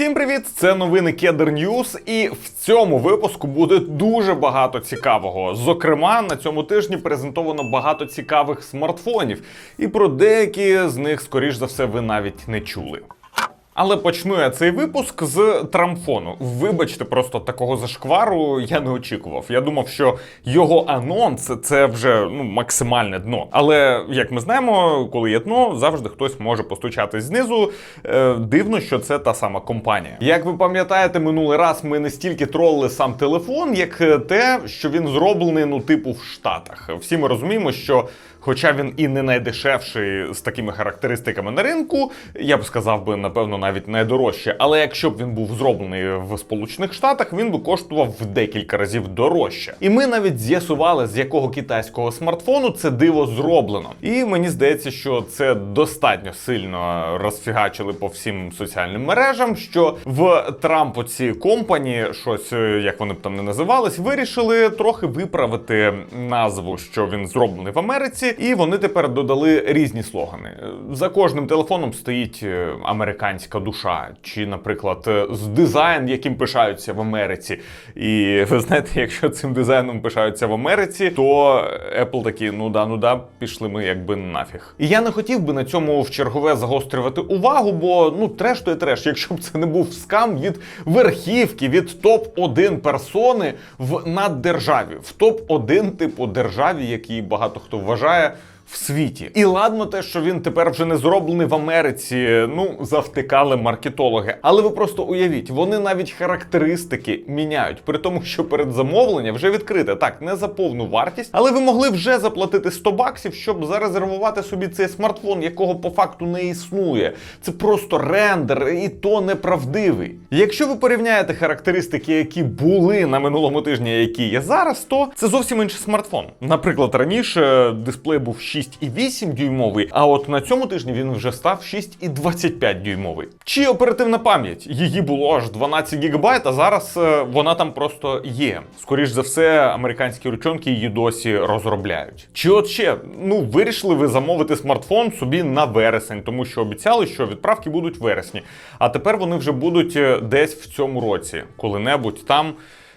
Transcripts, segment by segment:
Всім привіт! Це новини Кедр News, і в цьому випуску буде дуже багато цікавого. Зокрема, на цьому тижні презентовано багато цікавих смартфонів, і про деякі з них, скоріш за все, ви навіть не чули. Але почну я цей випуск з трамфону. Вибачте, просто такого зашквару я не очікував. Я думав, що його анонс це вже ну максимальне дно. Але як ми знаємо, коли є дно, завжди хтось може постучатись знизу. Е, дивно, що це та сама компанія. Як ви пам'ятаєте, минулий раз ми не стільки тролили сам телефон, як е, те, що він зроблений ну типу в Штатах. Всі ми розуміємо, що. Хоча він і не найдешевший з такими характеристиками на ринку, я б сказав би, напевно, навіть найдорожче. Але якщо б він був зроблений в Сполучених Штатах, він би коштував в декілька разів дорожче. І ми навіть з'ясували, з якого китайського смартфону це диво зроблено. І мені здається, що це достатньо сильно розфігачили по всім соціальним мережам, що в Трампоці компані, щось е, як вони б там не називались, вирішили трохи виправити назву, що він зроблений в Америці. І вони тепер додали різні слогани. За кожним телефоном стоїть е, американська душа, чи, наприклад, е, з дизайн, яким пишаються в Америці. І ви знаєте, якщо цим дизайном пишаються в Америці, то Apple такі, ну да, ну да, пішли ми якби нафіг. І я не хотів би на цьому в чергове загострювати увагу, бо ну треш то є треш. Якщо б це не був скам від верхівки, від топ 1 персони в наддержаві, в топ 1 типу державі, який багато хто вважає ah, в світі. І ладно, те, що він тепер вже не зроблений в Америці. Ну завтикали маркетологи. Але ви просто уявіть, вони навіть характеристики міняють, при тому, що передзамовлення вже відкрите. Так, не за повну вартість, але ви могли вже заплатити 100 баксів, щоб зарезервувати собі цей смартфон, якого по факту не існує. Це просто рендер, і то неправдивий. Якщо ви порівняєте характеристики, які були на минулому тижні, які є зараз, то це зовсім інший смартфон. Наприклад, раніше дисплей був 6,8 дюймовий, а от на цьому тижні він вже став 6,25 дюймовий. Чи оперативна пам'ять? Її було аж 12 гігабайт, а зараз е, вона там просто є. Скоріш за все, американські ручонки її досі розробляють. Чи от ще ну вирішили ви замовити смартфон собі на вересень, тому що обіцяли, що відправки будуть вересні. А тепер вони вже будуть е, десь в цьому році, коли-небудь там.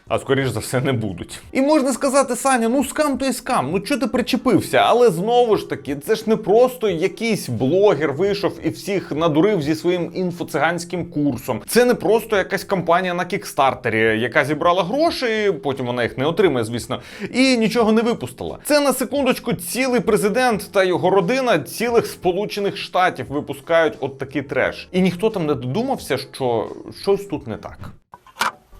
А скоріш за все не будуть. І можна сказати, Саня, ну скам то і скам, ну чого ти причепився? Але знову ж таки, це ж не просто якийсь блогер вийшов і всіх надурив зі своїм інфоциганським курсом. Це не просто якась компанія на кікстартері, яка зібрала гроші, потім вона їх не отримає, звісно, і нічого не випустила. Це на секундочку цілий президент та його родина цілих Сполучених Штатів випускають от такий треш. І ніхто там не додумався, що щось тут не так.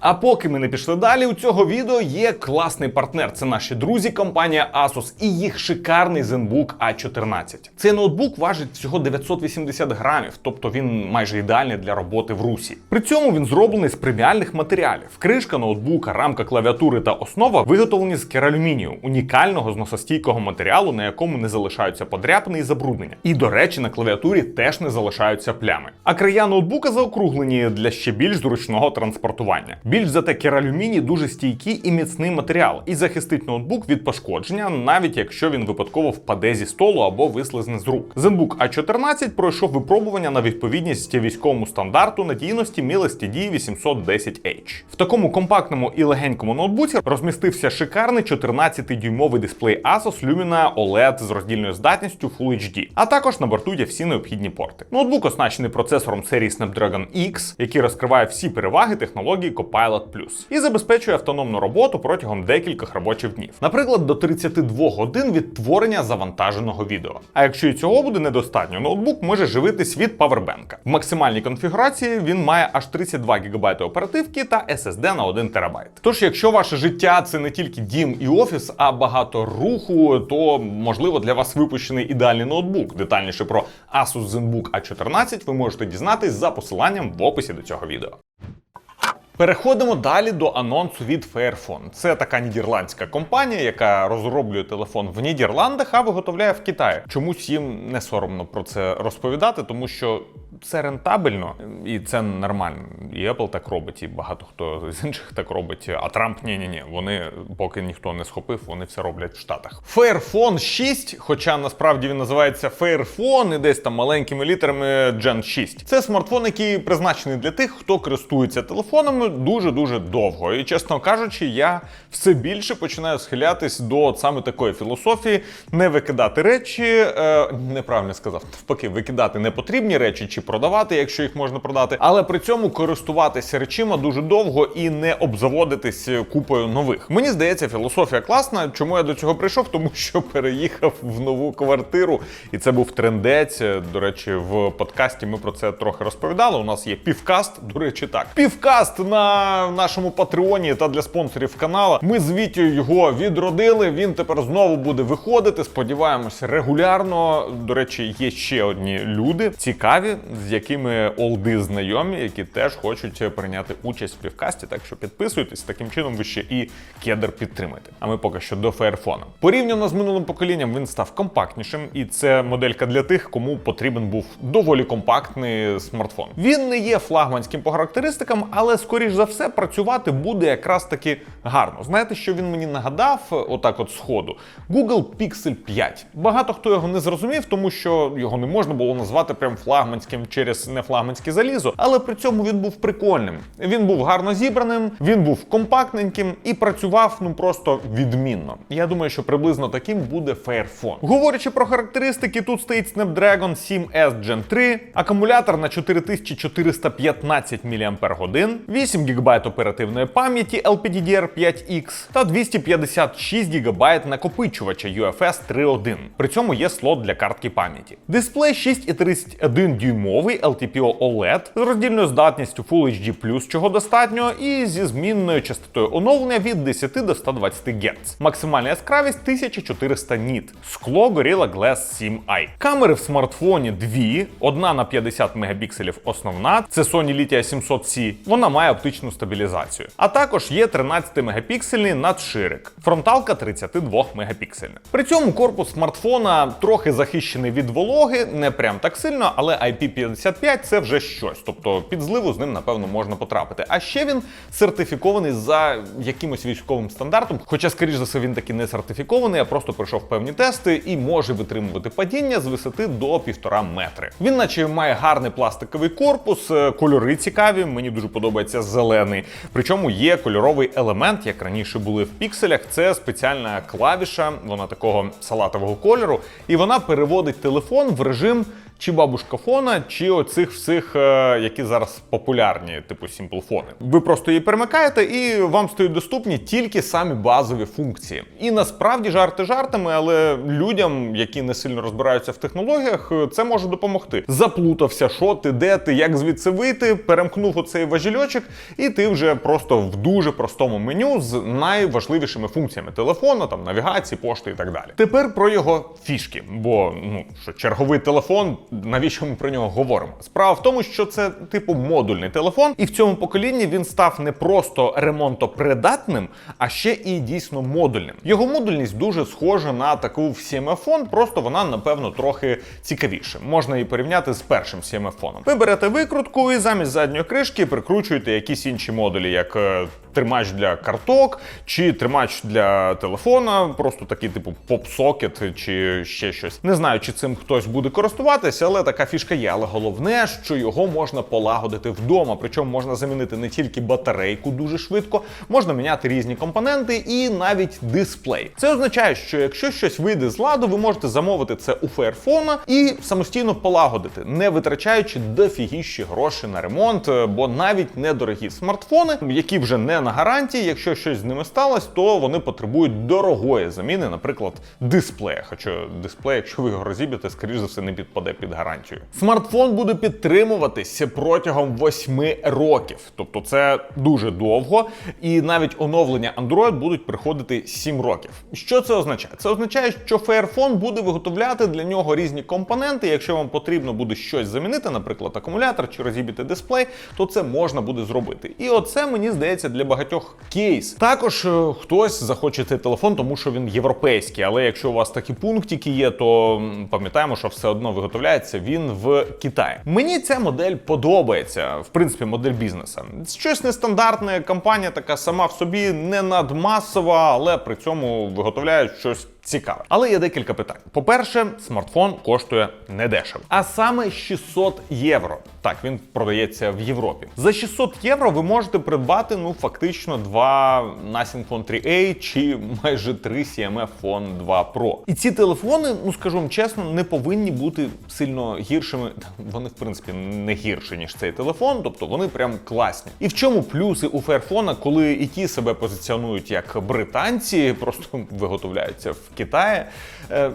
А поки ми не пішли далі, у цього відео є класний партнер. Це наші друзі, компанія Asus і їх шикарний ZenBook A14. Цей ноутбук важить всього 980 грамів, тобто він майже ідеальний для роботи в русі. При цьому він зроблений з преміальних матеріалів. Кришка ноутбука, рамка клавіатури та основа виготовлені з кералюмінію, унікального зносостійкого матеріалу, на якому не залишаються подряпини і забруднення. І, до речі, на клавіатурі теж не залишаються плями. А края ноутбука заокруглені для ще більш зручного транспортування. Більш за те, кералюміній дуже стійкий і міцний матеріал, і захистить ноутбук від пошкодження, навіть якщо він випадково впаде зі столу або вислизне з рук. ZenBook A14 пройшов випробування на відповідність військовому стандарту надійності MIL-STD 810H. В такому компактному і легенькому ноутбуці розмістився шикарний 14-дюймовий дисплей Asus Lumina OLED з роздільною здатністю Full HD, а також на борту є всі необхідні порти. Ноутбук оснащений процесором серії Snapdragon X, який розкриває всі переваги технології Copilot Plus і забезпечує автономну роботу протягом декількох робочих днів, наприклад, до 32 годин від творення завантаженого відео. А якщо і цього буде недостатньо, ноутбук може живитись від павербенка. В максимальній конфігурації він має аж 32 ГБ оперативки та SSD на 1 ТБ. Тож, якщо ваше життя це не тільки дім і офіс, а багато руху, то можливо для вас випущений ідеальний ноутбук. Детальніше про Asus ZenBook A14 ви можете дізнатись за посиланням в описі до цього відео. Переходимо далі до анонсу від Fairphone. Це така нідерландська компанія, яка розроблює телефон в Нідерландах, а виготовляє в Китаї. Чомусь їм не соромно про це розповідати, тому що це рентабельно і це нормально. і Apple так робить, і багато хто з інших так робить. А Трамп ні, ні, ні. Вони поки ніхто не схопив, вони все роблять в Штатах. Fairphone 6, хоча насправді він називається Fairphone і десь там маленькими літерами Gen 6. Це смартфон, який призначений для тих, хто користується телефонами дуже дуже довго. І чесно кажучи, я все більше починаю схилятись до саме такої філософії: не викидати речі, е, неправильно сказав, навпаки, викидати непотрібні речі чи продавати, якщо їх можна продати, але при цьому користуватися речима дуже довго і не обзаводитись купою нових. Мені здається, філософія класна. Чому я до цього прийшов? Тому що переїхав в нову квартиру, і це був трендець. До речі, в подкасті ми про це трохи розповідали. У нас є півкаст. До речі, так півкаст на нашому патреоні та для спонсорів канала. Ми з Вітєю його відродили. Він тепер знову буде виходити. Сподіваємося, регулярно. До речі, є ще одні люди цікаві, з якими олди знайомі, які теж хочуть прийняти участь в півкасті. Так що підписуйтесь. Таким чином ви ще і кедр підтримаєте. А ми поки що до Fairphone. Порівняно з минулим поколінням він став компактнішим, і це моделька для тих, кому потрібен був доволі компактний смартфон. Він не є флагманським по характеристикам, але скоріш за все працювати буде якраз таки гарно. Знаєте, що він мені нагадав, отак, от сходу, Google Pixel 5. Багато хто його не зрозумів, тому що його не можна було назвати прям флагманським через нефлагманське залізо, але при цьому він був прикольним. Він був гарно зібраним, він був компактненьким і працював ну просто відмінно. Я думаю, що приблизно таким буде Fairphone. Говорячи про характеристики, тут стоїть Snapdragon 7S Gen 3, акумулятор на 4415 мАч, 8 ГБ оперативної пам'яті LPDDR5X та 256 ГБ накопичувача UFS 3.1. При цьому є слот для картки пам'яті. Дисплей 6,31 дюймовий LTPO OLED з роздільною здатністю Full HD+, чого достатньо, і зі змінною частотою оновлення від 10 до 120 Гц. Максимальна яскравість 1400 ніт. Скло Gorilla Glass 7i. Камери в смартфоні дві, одна на 50 мегапікселів основна, це Sony Litia 700C. Вона має оптичну стабілізацію. А також є 13-мегапіксельний надширик. Фронталка 32 мегапіксельна. При цьому корпус смартфона трохи захищений від вологи, не прям так сильно, але IP55 це вже щось. Тобто під зливу з ним, напевно, можна потрапити. А ще він сертифікований за якимось військовим стандартом. Хоча, скоріш за все, він таки не сертифікований, а просто пройшов певні тести і може витримувати падіння з висоти до півтора метри. Він, наче, має гарний пластиковий корпус, е, кольори цікаві. Мені дуже подобається зелений. Причому є кольоровий елемент, як раніше були в пікселях. Це спеціальна клавіша, вона такого салатового кольору, і вона переводить телефон в режим. Чи бабушка фона, чи оцих всіх, е, які зараз популярні, типу сімплфони. Ви просто її перемикаєте, і вам стають доступні тільки самі базові функції. І насправді жарти жартами, але людям, які не сильно розбираються в технологіях, е, це може допомогти. Заплутався, що ти, де ти, як звідси вийти, перемкнув оцей важільочок, і ти вже просто в дуже простому меню з найважливішими функціями телефону, там навігації, пошти і так далі. Тепер про його фішки, бо ну що черговий телефон навіщо ми про нього говоримо? Справа в тому, що це типу модульний телефон, і в цьому поколінні він став не просто ремонтопридатним, а ще і дійсно модульним. Його модульність дуже схожа на таку CMF-фон, просто вона, напевно, трохи цікавіше. Можна її порівняти з першим CMF-фоном. Ви берете викрутку і замість задньої кришки прикручуєте якісь інші модулі, як е, тримач для карток, чи тримач для телефона, просто такий типу поп-сокет, чи ще щось. Не знаю, чи цим хтось буде користуватися, але така фішка є. Але головне, що його можна полагодити вдома. Причому можна замінити не тільки батарейку дуже швидко, можна міняти різні компоненти і навіть дисплей. Це означає, що якщо щось вийде з ладу, ви можете замовити це у Fairphone і самостійно полагодити, не витрачаючи дофігіщі гроші на ремонт, бо навіть недорогі смартфони, які вже не на гарантії, якщо щось з ними сталося, то вони потребують дорогої заміни, наприклад, дисплея. Хоча дисплей, якщо ви його розіб'єте, скоріш за все не підпаде під гарантію. Смартфон буде підтримуватися протягом 8 років, тобто це дуже довго, і навіть оновлення Android будуть приходити 7 років. Що це означає? Це означає, що Fairphone буде виготовляти для нього різні компоненти. Якщо вам потрібно буде щось замінити, наприклад, акумулятор чи розіб'єте дисплей, то це можна буде зробити. І оце мені здається для багатьох кейс. Також е, хтось захоче цей телефон, тому що він європейський. Але якщо у вас такі пунктики є, то пам'ятаємо, що все одно виготовляється він в Китаї. Мені ця модель подобається, в принципі, модель бізнесу. Щось нестандартне, компанія така сама в собі, не надмасова, але при цьому виготовляють щось. Цікаве, але є декілька питань. По-перше, смартфон коштує недешево, а саме 600 євро. Так, він продається в Європі. За 600 євро ви можете придбати ну фактично два Nothing Phone 3A чи майже три CMF Phone 2 Pro. І ці телефони, ну скажу чесно, не повинні бути сильно гіршими. Вони, в принципі, не гірші, ніж цей телефон, тобто вони прям класні. І в чому плюси у Fairphone, коли і ті себе позиціонують як британці, просто виготовляються в Китаї, е,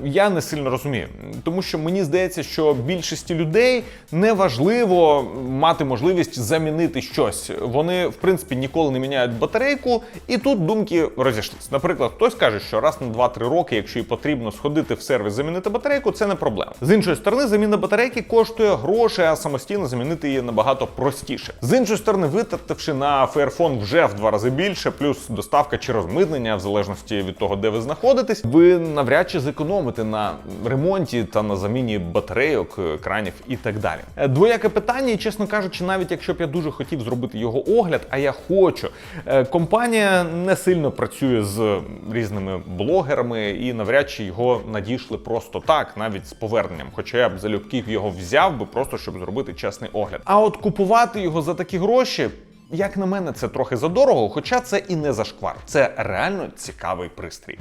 я не сильно розумію. Тому що мені здається, що більшості людей не важливо мати можливість замінити щось. Вони, в принципі, ніколи не міняють батарейку, і тут думки розійшлись. Наприклад, хтось каже, що раз на 2-3 роки, якщо і потрібно сходити в сервіс замінити батарейку, це не проблема. З іншої сторони, заміна батарейки коштує гроші, а самостійно замінити її набагато простіше. З іншої сторони, витративши на Fairphone вже в два рази більше, плюс доставка чи розмитнення, в залежності від того, де ви знаходитесь, ви навряд чи зекономите на ремонті та на заміні батарейок, екранів і так далі. Е, Двояке питання, і чесно кажучи, навіть якщо б я дуже хотів зробити його огляд, а я хочу, е, компанія не сильно працює з різними блогерами і навряд чи його надійшли просто так, навіть з поверненням. Хоча я б залюбків його взяв би просто щоб зробити чесний огляд. А от купувати його за такі гроші. Як на мене, це трохи задорого, хоча це і не зашквар. Це реально цікавий пристрій.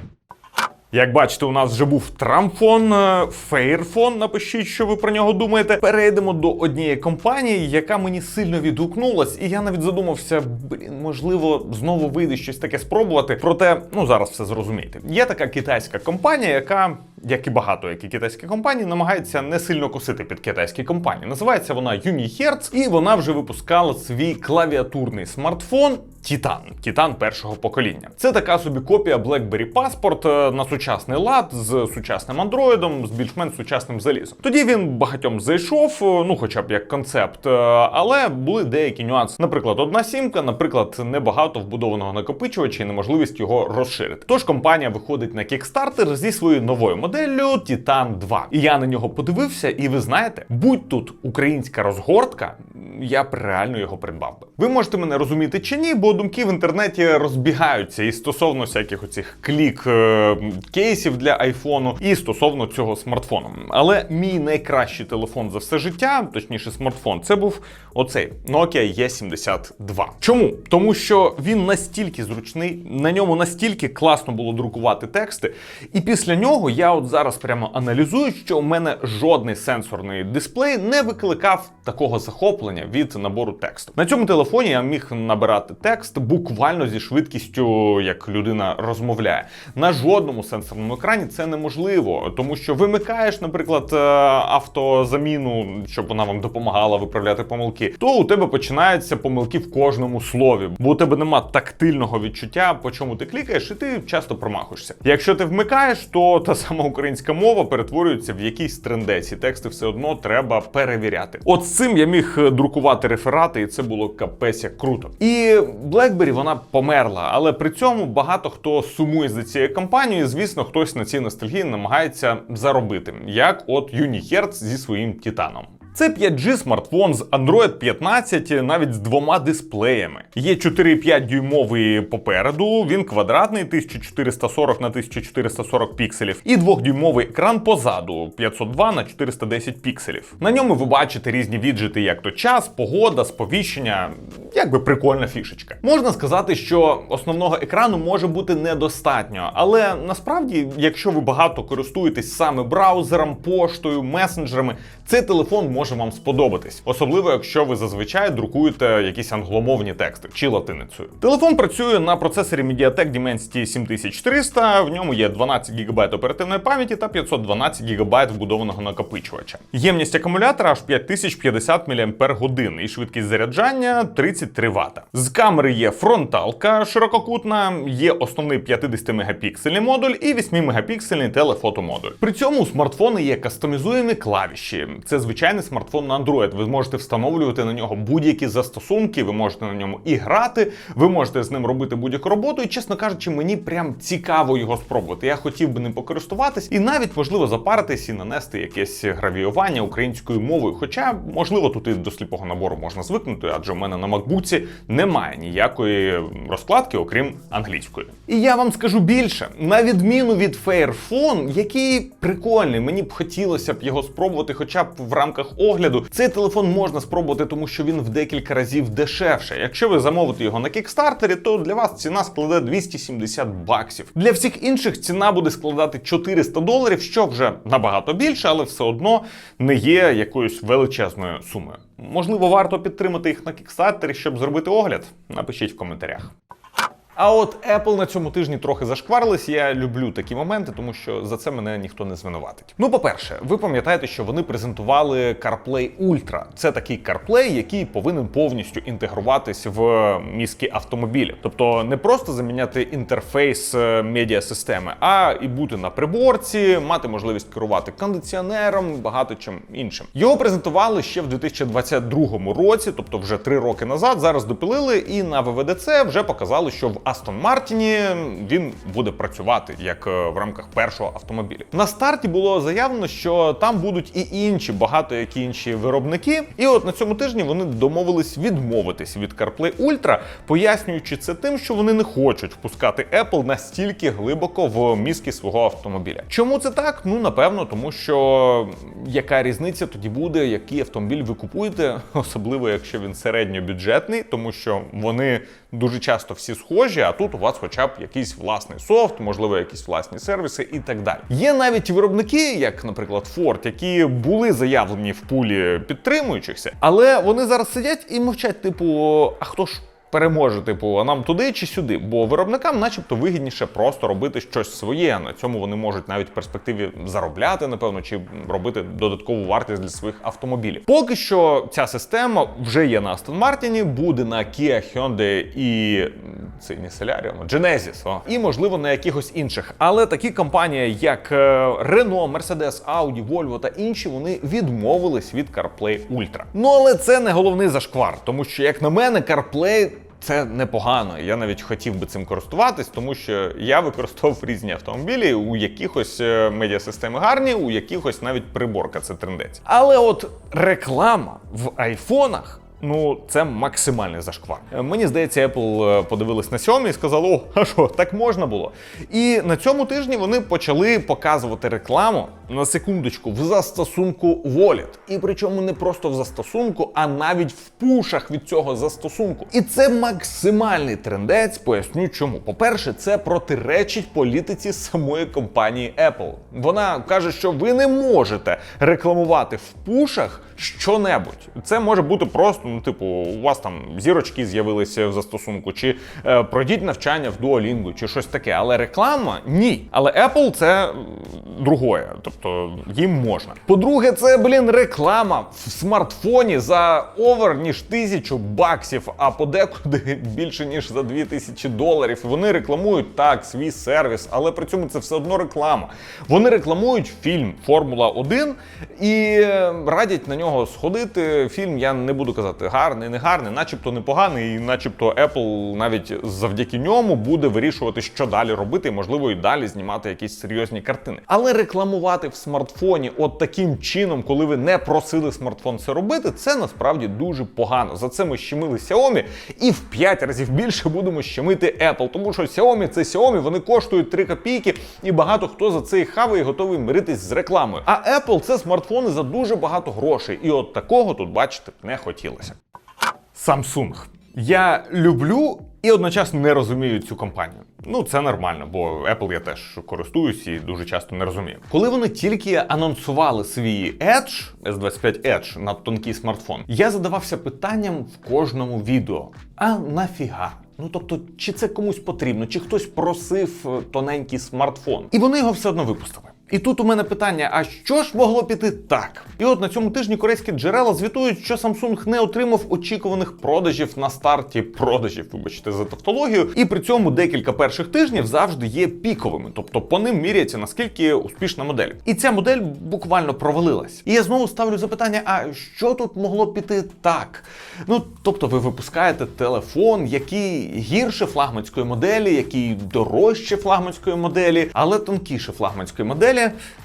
Як бачите, у нас вже був трамфон, е, фейрфон. Напишіть, що ви про нього думаєте. Перейдемо до однієї компанії, яка мені сильно відгукнулась, і я навіть задумався, блін, можливо, знову вийде щось таке спробувати. Проте, ну зараз все зрозумієте. Є така китайська компанія, яка. Як і багато які китайські компанії, намагається не сильно косити під китайські компанії. Називається вона Unihertz, і вона вже випускала свій клавіатурний смартфон Titan. Titan першого покоління. Це така собі копія BlackBerry Passport е, на сучасний лад з сучасним андроїдом, з більш-менш сучасним залізом. Тоді він багатьом зайшов, е, ну хоча б як концепт, е, але були деякі нюанси. Наприклад, одна сімка, наприклад, небагато вбудованого накопичувача і неможливість його розширити. Тож компанія виходить на Kickstarter зі своєю новою моделлю Titan 2. І я на нього подивився, і ви знаєте, будь тут українська розгортка, я б реально його придбав би. Ви можете мене розуміти чи ні, бо думки в інтернеті розбігаються і стосовно всяких оцих клік е, кейсів для айфону, і стосовно цього смартфону. Але мій найкращий телефон за все життя, точніше, смартфон, це був оцей Nokia E72. Чому? Тому що він настільки зручний, на ньому настільки класно було друкувати тексти, і після нього я от зараз прямо аналізую, що у мене жодний сенсорний дисплей не викликав такого захоплення від набору тексту. На цьому телефоні я міг набирати текст буквально зі швидкістю, як людина розмовляє. На жодному сенсорному екрані це неможливо, тому що вимикаєш, наприклад, е, автозаміну, щоб вона вам допомагала виправляти помилки, то у тебе починаються помилки в кожному слові, бо у тебе нема тактильного відчуття, по чому ти клікаєш, і ти часто промахуєшся. Якщо ти вмикаєш, то та сама українська мова перетворюється в якийсь трендець, і тексти все одно треба перевіряти. От з цим я міг е, друкувати реферати, і це було капець як круто. І BlackBerry вона померла, але при цьому багато хто сумує за цією компанією. Звісно, хтось на цій ностальгії намагається заробити, як от Unihertz зі своїм Титаном. Це 5G смартфон з Android 15, навіть з двома дисплеями. Є 4,5 дюймовий попереду, він квадратний 1440 на 1440 пікселів, і 2-дюймовий екран позаду 502 на 410 пікселів. На ньому ви бачите різні віджити, як то час, погода, сповіщення. Якби прикольна фішечка. Можна сказати, що основного екрану може бути недостатньо, але насправді, якщо ви багато користуєтесь саме браузером, поштою, месенджерами, цей телефон може вам сподобатись, особливо якщо ви зазвичай друкуєте якісь англомовні тексти чи латиницею. Телефон працює на процесорі MediaTek Dimensity 7300, в ньому є 12 ГБ оперативної пам'яті та 512 ГБ вбудованого накопичувача. Ємність акумулятора аж 5050 мАч і швидкість заряджання 33 Вт. З камери є фронталка ширококутна, є основний 50 мегапіксельний модуль і 8 мегапіксельний телефотомодуль. При цьому у смартфони є кастомізуємі клавіші, це звичайний смартфон на Android. Ви можете встановлювати на нього будь-які застосунки, ви можете на ньому і грати, ви можете з ним робити будь-яку роботу. І чесно кажучи, мені прям цікаво його спробувати. Я хотів би ним покористуватись і навіть можливо запаритись і нанести якесь гравіювання українською мовою. Хоча, можливо, тут і до сліпого набору можна звикнути, адже в мене на макбуці немає ніякої розкладки, окрім англійської. І я вам скажу більше, на відміну від Fairphone, який прикольний, мені б хотілося б його спробувати, хоча б в рамках огляду. Цей телефон можна спробувати, тому що він в декілька разів дешевше. Якщо ви замовите його на кікстартері, то для вас ціна складе 270 баксів. Для всіх інших ціна буде складати 400 доларів, що вже набагато більше, але все одно не є якоюсь величезною сумою. Можливо, варто підтримати їх на кікстартері, щоб зробити огляд. Напишіть в коментарях. А от Apple на цьому тижні трохи зашкварились. Я люблю такі моменти, тому що за це мене ніхто не звинуватить. Ну, по-перше, ви пам'ятаєте, що вони презентували CarPlay Ultra. Це такий CarPlay, який повинен повністю інтегруватись в міські автомобілі. Тобто не просто заміняти інтерфейс е, медіасистеми, а і бути на приборці, мати можливість керувати кондиціонером, багато чим іншим. Його презентували ще в 2022 році, тобто вже три роки назад. Зараз допилили, і на ВВДЦ вже показали, що в Астон Мартіні він буде працювати як е, в рамках першого автомобіля. На старті було заявлено, що там будуть і інші, багато які інші виробники. І от на цьому тижні вони домовились відмовитись від CarPlay Ultra, пояснюючи це тим, що вони не хочуть впускати Apple настільки глибоко в мізки свого автомобіля. Чому це так? Ну напевно, тому що яка різниця тоді буде, який автомобіль ви купуєте, особливо якщо він середньобюджетний, тому що вони дуже часто всі схожі, а тут у вас хоча б якийсь власний софт, можливо, якісь власні сервіси і так далі. Є навіть виробники, як, наприклад, Ford, які були заявлені в пулі підтримуючихся, але вони зараз сидять і мовчать, типу, а хто ж? Переможе, типу, а нам туди чи сюди, бо виробникам, начебто, вигідніше просто робити щось своє. На цьому вони можуть навіть в перспективі заробляти, напевно, чи робити додаткову вартість для своїх автомобілів. Поки що ця система вже є на Aston Martin, буде на Kia, Hyundai і це не Celerio, а Genesis, о, і можливо на якихось інших. Але такі компанії, як е, Renault, Mercedes, Audi, Volvo та інші, вони відмовились від CarPlay Ultra. Ну але це не головний зашквар, тому що, як на мене, CarPlay це непогано. Я навіть хотів би цим користуватись, тому що я використовував різні автомобілі, у якихось е, медіасистеми гарні, у якихось навіть приборка це трендець. Але от реклама в айфонах. Ну, це максимальний зашквар. Е, Мені здається, Apple е, подивились на сьомі і сказали, о, а що, так можна було. І на цьому тижні вони почали показувати рекламу на секундочку в застосунку Wallet. І причому не просто в застосунку, а навіть в пушах від цього застосунку. І це максимальний трендець. Поясню чому. По-перше, це протиречить політиці самої компанії Apple. Вона каже, що ви не можете рекламувати в пушах що-небудь. Це може бути просто, ну, типу, у вас там зірочки з'явилися в застосунку, чи е, пройдіть навчання в Duolingo, чи щось таке. Але реклама ні. Але Apple це другое. Тобто їм можна. По-друге, це, блін, реклама в смартфоні за овер ніж тисячу баксів, а подекуди більше ніж за дві тисячі доларів. Вони рекламують так свій сервіс, але при цьому це все одно реклама. Вони рекламують фільм Формула 1 і е, радять на нього сходити. Фільм я не буду казати гарний, не гарний, начебто непоганий, і начебто Apple навіть завдяки ньому буде вирішувати, що далі робити, і можливо і далі знімати якісь серйозні картини. Але рекламувати в смартфоні от таким чином, коли ви не просили смартфон це робити, це насправді дуже погано. За це ми щемили Xiaomi і в 5 разів більше будемо щемити Apple, тому що Xiaomi це Xiaomi, вони коштують 3 копійки, і багато хто за це і хаває і готовий миритись з рекламою. А Apple це смартфони за дуже багато грошей. І от такого тут бачити не хотілося. Samsung. Я люблю і одночасно не розумію цю компанію. Ну, це нормально, бо Apple я теж користуюсь і дуже часто не розумію. Коли вони тільки анонсували свій Edge, S25 Edge на тонкий смартфон, я задавався питанням в кожному відео: а нафіга? Ну тобто, чи це комусь потрібно, чи хтось просив е, тоненький смартфон, і вони його все одно випустили. І тут у мене питання: а що ж могло піти так? І от на цьому тижні корейські джерела звітують, що Samsung не отримав очікуваних продажів на старті продажів, вибачте за тавтологію, і при цьому декілька перших тижнів завжди є піковими, тобто по ним міряється наскільки успішна модель. І ця модель буквально провалилась. І я знову ставлю запитання: а що тут могло піти так? Ну тобто, ви випускаєте телефон, який гірше флагманської моделі, який дорожче флагманської моделі, але тонкіше флагманської моделі,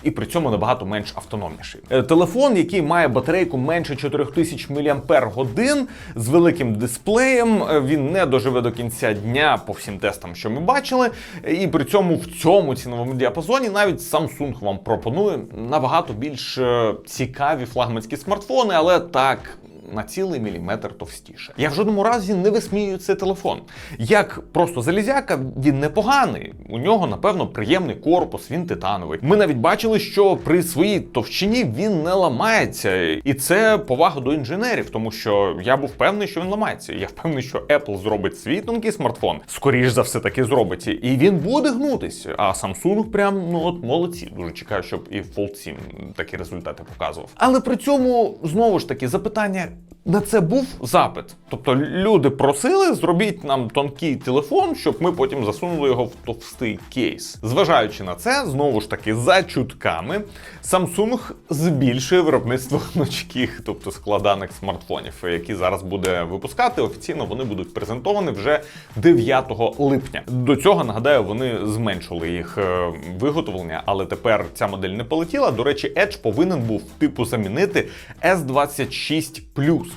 і при цьому набагато менш автономніший. Е, Телефон, який має батарейку менше 4000 мАч з великим дисплеєм, е, він не доживе до кінця дня по всім тестам, що ми бачили. І при цьому в цьому ціновому діапазоні навіть Samsung вам пропонує набагато більш е, цікаві флагманські смартфони, але так на цілий міліметр товстіше. Я в жодному разі не висміюю цей телефон. Як просто залізяка, він непоганий. У нього, напевно, приємний корпус, він титановий. Ми навіть бачили, що при своїй товщині він не ламається. І це повага до інженерів, тому що я був впевнений, що він ламається. Я впевнений, що Apple зробить свій тонкий смартфон, скоріш за все таки зробить. І він буде гнутись. А Samsung прям ну от молодці. Дуже чекаю, щоб і Fold 7 такі результати показував. Але при цьому знову ж таки запитання. На це був запит. Тобто люди просили, зробіть нам тонкий телефон, щоб ми потім засунули його в товстий кейс. Зважаючи на це, знову ж таки, за чутками, Samsung збільшує виробництво гнучких, тобто складаних смартфонів, які зараз буде випускати. Офіційно вони будуть презентовані вже 9 липня. До цього нагадаю, вони зменшили їх е, виготовлення, але тепер ця модель не полетіла. До речі, Edge повинен був типу замінити S26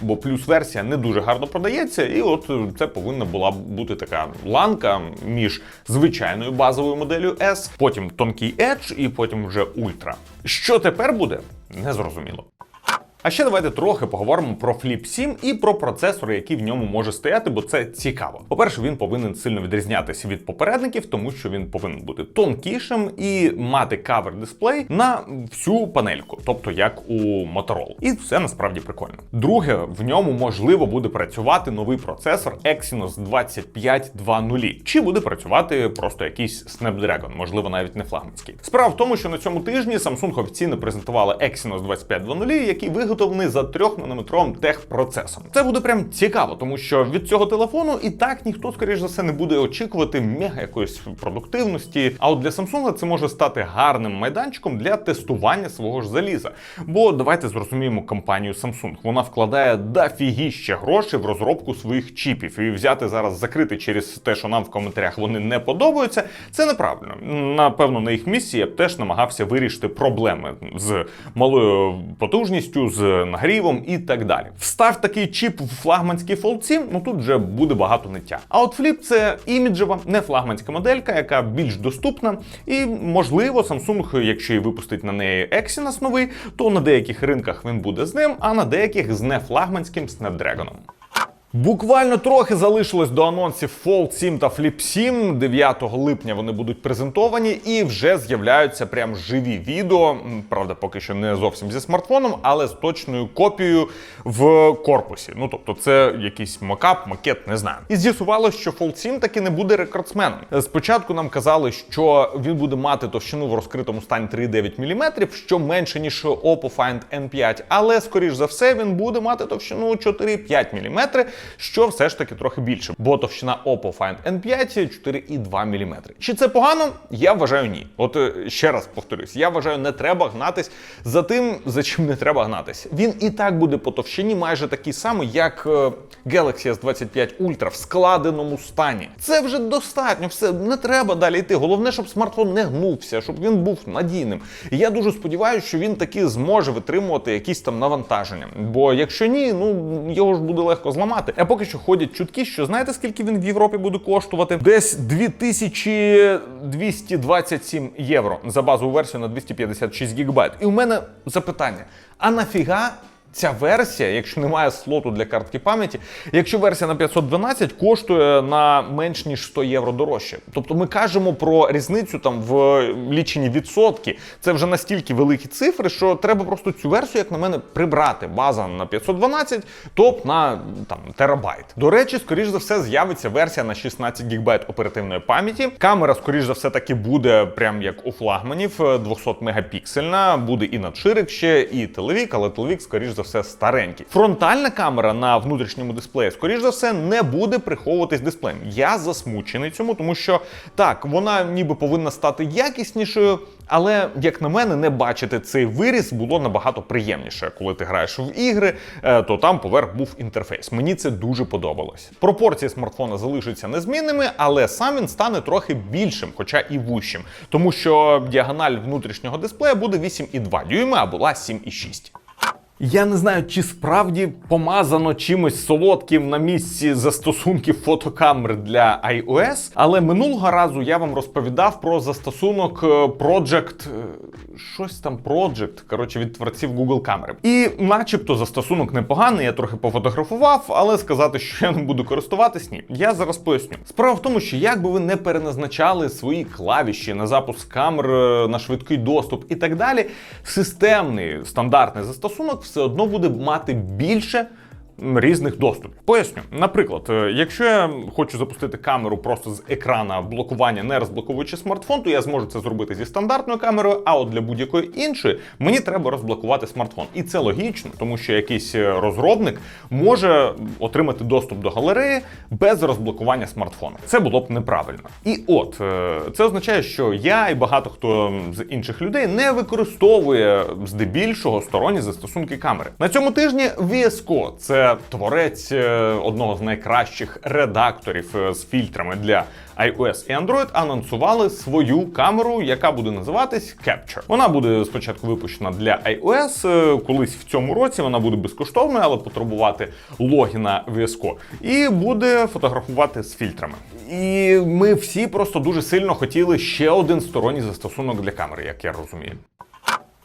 бо плюс версія не дуже гарно продається, і от це повинна була бути така ланка між звичайною базовою моделлю S, потім тонкий Edge і потім вже Ultra. Що тепер буде? Незрозуміло. А ще давайте трохи поговоримо про Flip 7 і про процесори, які в ньому може стояти, бо це цікаво. По-перше, він повинен сильно відрізнятися від попередників, тому що він повинен бути тонкішим і мати кавер дисплей на всю панельку, тобто як у Motorola. І це насправді прикольно. Друге, в ньому можливо буде працювати новий процесор Exynos 2520, чи буде працювати просто якийсь Snapdragon, можливо, навіть не флагманський. Справа в тому, що на цьому тижні Samsung офіційно презентувала Exynos 2520, який виготовлений за 3-нанометровим техпроцесом. Це буде прям цікаво, тому що від цього телефону і так ніхто, скоріш за все, не буде очікувати мега якоїсь продуктивності. А от для Samsung це може стати гарним майданчиком для тестування свого ж заліза. Бо давайте зрозуміємо компанію Samsung. Вона вкладає дофігіще грошей в розробку своїх чіпів. І взяти зараз закрити через те, що нам в коментарях вони не подобаються, це неправильно. Напевно, на їх місці я б теж намагався вирішити проблеми з малою потужністю, з нагрівом і так далі. Встав такий чіп в флагманський Fold 7, ну тут вже буде багато ниття. А от Flip це іміджева, не флагманська моделька, яка більш доступна. І можливо, Samsung, якщо і випустить на неї Exynos новий, то на деяких ринках він буде з ним, а на деяких з нефлагманським Snapdragon. Буквально трохи залишилось до анонсів Fold 7 та Flip 7. 9 липня вони будуть презентовані і вже з'являються прям живі відео. Правда, поки що не зовсім зі смартфоном, але з точною копією в корпусі. Ну тобто, це якийсь макап, макет, не знаю. І з'ясувалося, що Fold 7 таки не буде рекордсменом. Спочатку нам казали, що він буде мати товщину в розкритому стані 3,9 мм, що менше ніж Oppo Find N5, але скоріш за все він буде мати товщину 4,5 мм, що все ж таки трохи більше, бо товщина Oppo Find N5 4,2 мм. Чи це погано? Я вважаю ні. От е, ще раз повторюсь, я вважаю, не треба гнатись за тим, за чим не треба гнатись. Він і так буде по товщині майже такий самий, як е, Galaxy S25 Ultra в складеному стані. Це вже достатньо, все не треба далі йти. Головне, щоб смартфон не гнувся, щоб він був надійним. Я дуже сподіваюся, що він таки зможе витримувати якісь там навантаження. Бо якщо ні, ну його ж буде легко зламати. А поки що ходять чутки, що знаєте, скільки він в Європі буде коштувати? Десь 2227 євро за базову версію на 256 гігабайт. І у мене запитання: а нафіга ця версія, якщо немає слоту для картки пам'яті, якщо версія на 512 коштує на менш ніж 100 євро дорожче. Тобто ми кажемо про різницю там в лічені відсотки. Це вже настільки великі цифри, що треба просто цю версію, як на мене, прибрати. База на 512, топ на там терабайт. До речі, скоріш за все, з'явиться версія на 16 гігабайт оперативної пам'яті. Камера, скоріш за все, таки буде прям як у флагманів, 200 мегапіксельна, буде і надширик ще, і телевік, але телевік, скоріш за все, старенький. Фронтальна камера на внутрішньому дисплеї, скоріш за все, не буде приховуватись дисплеєм. Я засмучений цьому, тому що так, вона ніби повинна стати якіснішою. Але, як на мене, не бачити цей виріс було набагато приємніше. Коли ти граєш в ігри, е, то там поверх був інтерфейс. Мені це дуже подобалось. Пропорції смартфона залишаться незмінними, але сам він стане трохи більшим, хоча і вущим, тому що діагональ внутрішнього дисплея буде 8,2 дюйма, а була 7,6. Я не знаю, чи справді помазано чимось солодким на місці застосунків фотокамер для iOS, але минулого разу я вам розповідав про застосунок е, Project, е, щось там Project, коротше, від творців Google камери. І, начебто, застосунок непоганий, я трохи пофотографував, але сказати, що я не буду користуватись, ні. Я зараз поясню. Справа в тому, що як би ви не переназначали свої клавіші на запуск камер, е, на швидкий доступ і так далі, системний стандартний застосунок все одно буде мати більше. Різних доступів. Поясню. Наприклад, е, якщо я хочу запустити камеру просто з екрана блокування, не розблоковуючи смартфон, то я зможу це зробити зі стандартною камерою, а от для будь-якої іншої мені треба розблокувати смартфон. І це логічно, тому що якийсь е, розробник може отримати доступ до галереї без розблокування смартфону. Це було б неправильно. І от е, це означає, що я і багато хто з інших людей не використовує здебільшого сторонні застосунки камери. На цьому тижні VS це творець е, одного з найкращих редакторів е, з фільтрами для iOS і Android, анонсували свою камеру, яка буде називатись Capture. Вона буде спочатку випущена для iOS, е, колись в цьому році вона буде безкоштовною, але потребувати логіна VS і буде фотографувати з фільтрами. І ми всі просто дуже сильно хотіли ще один сторонній застосунок для камери, як я розумію.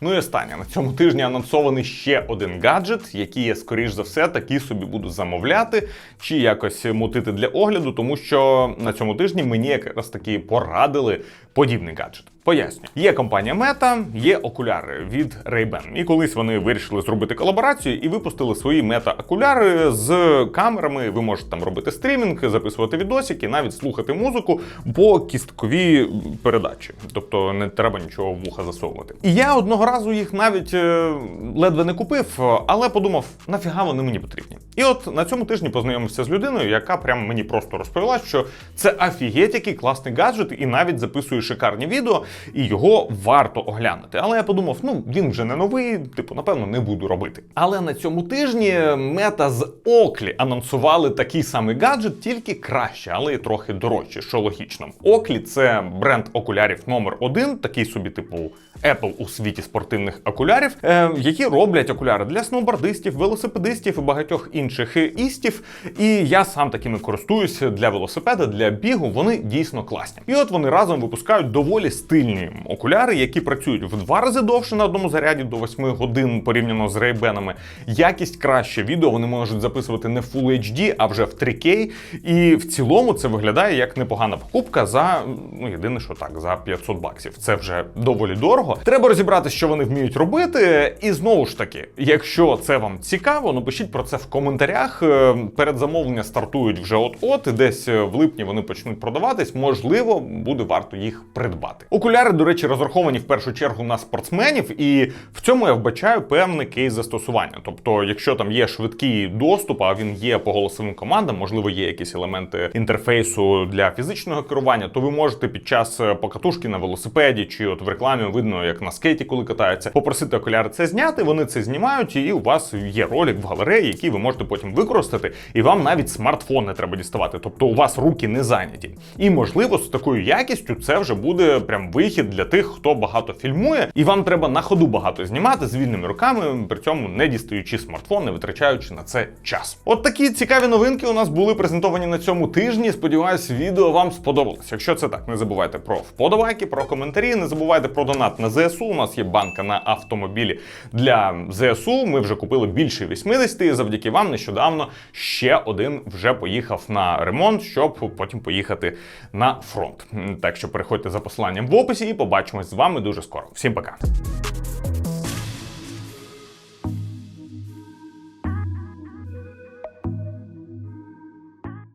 Ну і останнє на цьому тижні анонсований ще один гаджет, який я скоріш за все таки собі буду замовляти чи якось мутити для огляду, тому що на цьому тижні мені якраз таки порадили подібний гаджет. Поясню, є компанія Meta, є окуляри від Ray-Ban. І колись вони вирішили зробити колаборацію і випустили свої мета-окуляри з камерами. Ви можете там робити стрімінг, записувати відосики, навіть слухати музику по кістковій передачі. Тобто не треба нічого вуха засовувати. І я одного разу їх навіть е, ледве не купив, але подумав, нафіга вони мені потрібні. І от на цьому тижні познайомився з людиною, яка прям мені просто розповіла, що це афігеть, який класний гаджет, і навіть записує шикарні відео, і його варто оглянути. Але я подумав, ну він вже не новий, типу, напевно, не буду робити. Але на цьому тижні мета з Оклі анонсували такий самий гаджет, тільки краще, але й трохи дорожче, що логічно. Оклі це бренд окулярів номер один, такий собі, типу, Apple у світі спортивних окулярів, е, які роблять окуляри для сноубордистів, велосипедистів і багатьох інших істів. І я сам такими користуюся для велосипеда, для бігу. Вони дійсно класні. І от вони разом випускають доволі стильні окуляри, які працюють в два рази довше на одному заряді до 8 годин порівняно з рейбенами. Якість краще відео вони можуть записувати не в Full HD, а вже в 3K. І в цілому це виглядає як непогана покупка за ну єдине, що так, за 500 баксів. Це вже доволі дорого. Треба розібрати, що вони вміють робити. І знову ж таки, якщо це вам цікаво, напишіть про це в коментарях. Е, Передзамовлення стартують вже от-от, і десь е, в липні вони почнуть продаватись. Можливо, буде варто їх придбати. Окуляри, до речі, розраховані в першу чергу на спортсменів, і в цьому я вбачаю певний кейс застосування. Тобто, якщо там є швидкий доступ, а він є по голосовим командам, можливо, є якісь елементи інтерфейсу для фізичного керування, то ви можете під час е, покатушки на велосипеді чи от в рекламі видно, як на скейті, коли катаються, попросити окуляри це зняти. Вони це знімають, і у вас є ролик в галереї, який ви можете потім використати, і вам навіть смартфон не треба діставати. Тобто у вас руки не зайняті. І можливо, з такою якістю це вже буде прям вихід для тих, хто багато фільмує, і вам треба на ходу багато знімати з вільними руками, при цьому не дістаючи смартфон, не витрачаючи на це час. От такі цікаві новинки у нас були презентовані на цьому тижні. Сподіваюсь, відео вам сподобалось. Якщо це так, не забувайте про вподобайки, про коментарі. Не забувайте про донат на ЗСУ. У нас є банка на автомобілі для ЗСУ. Ми вже купили більше 80, і завдяки вам нещодавно ще один вже поїхав на ремонт, щоб потім поїхати на фронт. Так що переходьте за посиланням в описі і побачимось з вами дуже скоро. Всім пока.